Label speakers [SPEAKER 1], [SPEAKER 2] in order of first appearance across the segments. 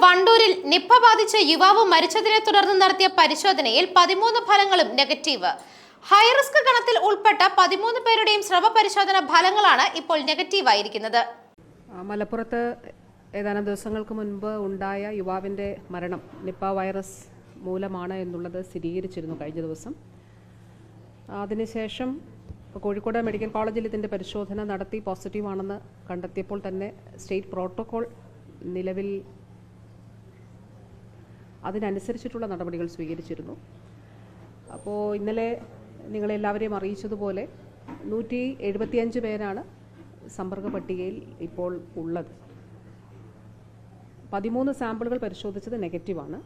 [SPEAKER 1] വണ്ടൂരിൽ Nipah ബാധിച്ച യുവാവ് മരിച്ചതിനെ തുടർന്ന് നടത്തിയ പരിശോധനയിൽ പതിമൂന്ന് ഫലങ്ങളും നെഗറ്റീവ്. ഹൈറിസ്ക് ഗണത്തിൽ ഉൾപ്പെട്ട പതിമൂന്ന് പേരുടെയും സ്രവ പരിശോധന ഫലങ്ങളാണ് ഇപ്പോൾ നെഗറ്റീവ് ആയിരിക്കുന്നത്
[SPEAKER 2] മലപ്പുറത്ത് ഏതാനും ദിവസങ്ങൾക്ക് മുൻപ് ഉണ്ടായ യുവാവിന്റെ മരണം നിപ്പ വൈറസ് മൂലമാണ് എന്നുള്ളത് സ്ഥിരീകരിച്ചിരുന്നു കഴിഞ്ഞ ദിവസം. അതിനുശേഷം കോഴിക്കോട് മെഡിക്കൽ കോളേജിൽ ഇതിന്റെ പരിശോധന നടത്തി പോസിറ്റീവാണെന്ന് കണ്ടെത്തിയപ്പോൾ തന്നെ സ്റ്റേറ്റ് പ്രോട്ടോകോൾ നിലവിൽ അതിനനുസരിച്ചിട്ടുള്ള നടപടികൾ സ്വീകരിച്ചിരുന്നു. അപ്പോൾ ഇന്നലെ നിങ്ങളെല്ലാവരെയും അറിയിച്ചതുപോലെ നൂറ്റി എഴുപത്തിയഞ്ച് പേരാണ് സമ്പർക്ക പട്ടികയിൽ ഇപ്പോൾ ഉള്ളത്. പതിമൂന്ന് സാമ്പിളുകൾ പരിശോധിച്ചത് നെഗറ്റീവാണ്.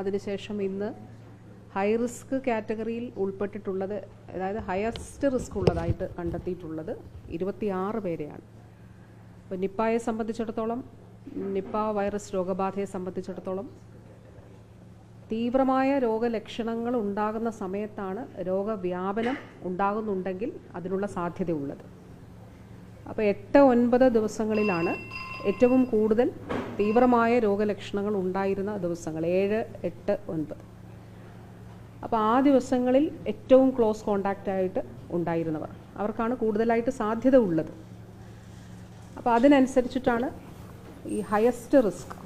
[SPEAKER 2] അതിനുശേഷം ഇന്ന് ഹൈ റിസ്ക് കാറ്റഗറിയിൽ ഉൾപ്പെട്ടിട്ടുള്ളത് അതായത് ഹയസ്റ്റ് റിസ്ക് ഉള്ളതായിട്ട് കണ്ടെത്തിയിട്ടുള്ളത് ഇരുപത്തിയാറ് പേരെയാണ്. അപ്പോൾ നിപ്പായെ സംബന്ധിച്ചിടത്തോളം നിപ്പ വൈറസ് രോഗബാധയെ സംബന്ധിച്ചിടത്തോളം തീവ്രമായ രോഗലക്ഷണങ്ങൾ ഉണ്ടാകുന്ന സമയത്താണ് രോഗവ്യാപനം ഉണ്ടാകുന്നുണ്ടെങ്കിൽ അതിനുള്ള സാധ്യതയുള്ളത്. അപ്പോൾ എട്ട് ഒൻപത് ദിവസങ്ങളിലാണ് ഏറ്റവും കൂടുതൽ തീവ്രമായ രോഗലക്ഷണങ്ങൾ ഉണ്ടായിരുന്ന ദിവസങ്ങൾ. ഏഴ് എട്ട് ഒൻപത്. അപ്പോൾ ആ ദിവസങ്ങളിൽ ഏറ്റവും ക്ലോസ് കോണ്ടാക്റ്റ് ആയിട്ട് ഉണ്ടായിരുന്നവർ. അവർക്കാണ് കൂടുതലായിട്ട് സാധ്യത ഉള്ളത്. അപ്പോൾ അതിനനുസരിച്ചിട്ടാണ് ഈ ഹയസ്റ്റ് റിസ്ക്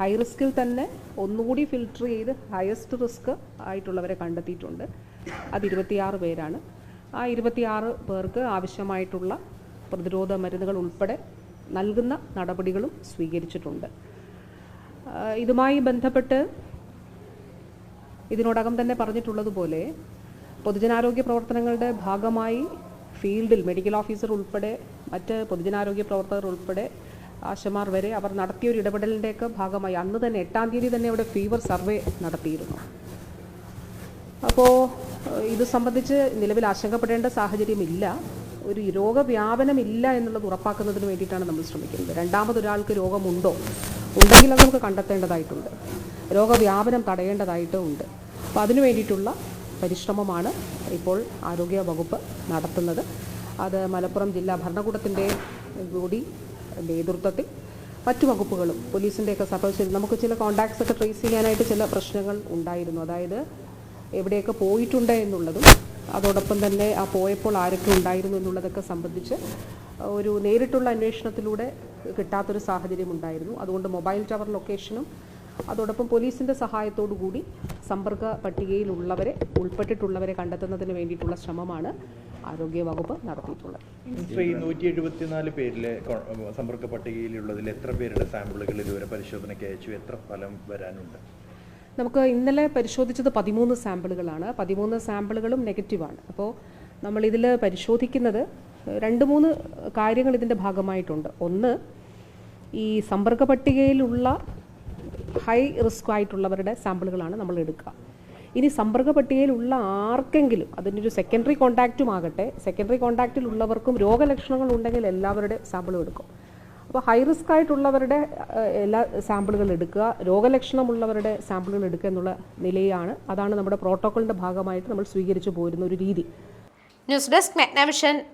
[SPEAKER 2] ഹൈ റിസ്കിൽ തന്നെ ഒന്നുകൂടി ഫിൽട്ടർ ചെയ്ത് ഹയസ്റ്റ് റിസ്ക് ആയിട്ടുള്ളവരെ കണ്ടെത്തിയിട്ടുണ്ട്. അത് ഇരുപത്തിയാറ് പേരാണ്. ആ ഇരുപത്തിയാറ് പേർക്ക് ആവശ്യമായിട്ടുള്ള പ്രതിരോധ മരുന്നുകൾ ഉൾപ്പെടെ നൽകുന്ന നടപടികളും സ്വീകരിച്ചിട്ടുണ്ട്. ഇതുമായി ബന്ധപ്പെട്ട് ഇതിനോടകം തന്നെ പറഞ്ഞിട്ടുള്ളതുപോലെ പൊതുജനാരോഗ്യ പ്രവർത്തനങ്ങളുടെ ഭാഗമായി ഫീൽഡിൽ മെഡിക്കൽ ഓഫീസർ ഉൾപ്പെടെ മറ്റ് പൊതുജനാരോഗ്യ പ്രവർത്തകർ ഉൾപ്പെടെ ആശമാർ വരെ അവർ നടത്തിയ ഒരു ഇടപെടലിന്റെയൊക്കെ ഭാഗമായി അന്ന് തന്നെ എട്ടാം തീയതി തന്നെ അവിടെ ഫീവർ സർവേ നടത്തിയിരുന്നു. അപ്പോൾ ഇത് സംബന്ധിച്ച് നിലവിൽ ആശങ്കപ്പെടേണ്ട സാഹചര്യമില്ല ഒരു രോഗവ്യാപനമില്ല എന്നുള്ളത് ഉറപ്പാക്കുന്നതിന് വേണ്ടിയിട്ടാണ് നമ്മൾ ശ്രമിക്കുന്നത്. രണ്ടാമതൊരാൾക്ക് രോഗമുണ്ടോ? ഉണ്ടെങ്കിൽ അത് നമുക്ക് കണ്ടെത്തേണ്ടതായിട്ടുണ്ട്. രോഗവ്യാപനം തടയേണ്ടതായിട്ടും ഉണ്ട്. അപ്പോൾ അതിനു വേണ്ടിയിട്ടുള്ള പരിശ്രമമാണ് ഇപ്പോൾ ആരോഗ്യ വകുപ്പ് നടത്തുന്നത്. അത് മലപ്പുറം ജില്ലാ ഭരണകൂടത്തിന്റെ കൂടി നേതൃത്വത്തിൽ മറ്റു വകുപ്പുകളും പോലീസിന്റെയൊക്കെ സഹോദരി നമുക്ക് ചില കോണ്ടാക്ട്സ് ഒക്കെ ട്രേസ് ചെയ്യാനായിട്ട് ചില പ്രശ്നങ്ങൾ ഉണ്ടായിരുന്നു. അതായത് എവിടെയൊക്കെ പോയിട്ടുണ്ട് എന്നുള്ളതും അതോടൊപ്പം തന്നെ ആ പോയപ്പോൾ ആരൊക്കെ ഉണ്ടായിരുന്നു എന്നുള്ളതൊക്കെ സംബന്ധിച്ച് ഒരു നേരിട്ടുള്ള അന്വേഷണത്തിലൂടെ കിട്ടാത്തൊരു സാഹചര്യം ഉണ്ടായിരുന്നു. അതുകൊണ്ട് മൊബൈൽ ടവർ ലൊക്കേഷനും അതോടൊപ്പം പോലീസിന്റെ സഹായത്തോടു കൂടി സമ്പർക്ക പട്ടികയിലുള്ളവരെ ഉൾപ്പെട്ടിട്ടുള്ളവരെ കണ്ടെത്തുന്നതിന് വേണ്ടിയിട്ടുള്ള ശ്രമമാണ് ആരോഗ്യ വകുപ്പ് നടത്തിയിട്ടുള്ളത്.
[SPEAKER 3] ഇപ്പൊ ഈ നൂറ്റി എഴുപത്തിനാല് പേരിലെ സമ്പർക്ക പട്ടികയിലുള്ളതിൽ എത്ര പേരുടെ സാമ്പിളുകൾ ഇതുവരെ പരിശോധനയ്ക്ക് അയച്ചു? എത്ര ഫലം വരാനുണ്ട്?
[SPEAKER 2] നമുക്ക് ഇന്നലെ പരിശോധിച്ചത് പതിമൂന്ന് സാമ്പിളുകളാണ്. പതിമൂന്ന് സാമ്പിളുകളും നെഗറ്റീവാണ്. അപ്പോൾ നമ്മൾ നമ്മളിതിൽ പരിശോധിക്കുന്നത് രണ്ട് മൂന്ന് കാര്യങ്ങൾ ഇതിന്റെ ഭാഗമായിട്ടുണ്ട്. ഒന്ന് ഈ സമ്പർക്ക പട്ടികയിലുള്ള ഹൈ റിസ്ക് ആയിട്ടുള്ളവരുടെ സാമ്പിളുകളാണ് നമ്മൾ എടുക്കുക. ഇനി സമ്പർക്ക പട്ടികയിലുള്ള ആർക്കെങ്കിലും അതിന്റെ ഒരു സെക്കൻഡറി കോണ്ടാക്റ്റും ആകട്ടെ. സെക്കൻഡറി കോണ്ടാക്റ്റിൽ ഉള്ളവർക്കും രോഗലക്ഷണങ്ങൾ ഉണ്ടെങ്കിൽ എല്ലാവരുടെ സാമ്പിളും എടുക്കും. അപ്പോൾ ഹൈ റിസ്ക് ആയിട്ടുള്ളവരുടെ എല്ലാ സാമ്പിളുകൾ എടുക്കുക. രോഗലക്ഷണമുള്ളവരുടെ സാമ്പിളുകൾ എടുക്കുക എന്നുള്ള നിലയാണ്. അതാണ് നമ്മുടെ പ്രോട്ടോക്കോളിന്റെ ഭാഗമായിട്ട് നമ്മൾ സ്വീകരിച്ചു പോരുന്ന ഒരു രീതി.
[SPEAKER 1] News desk മെഗ്നവിഷൻ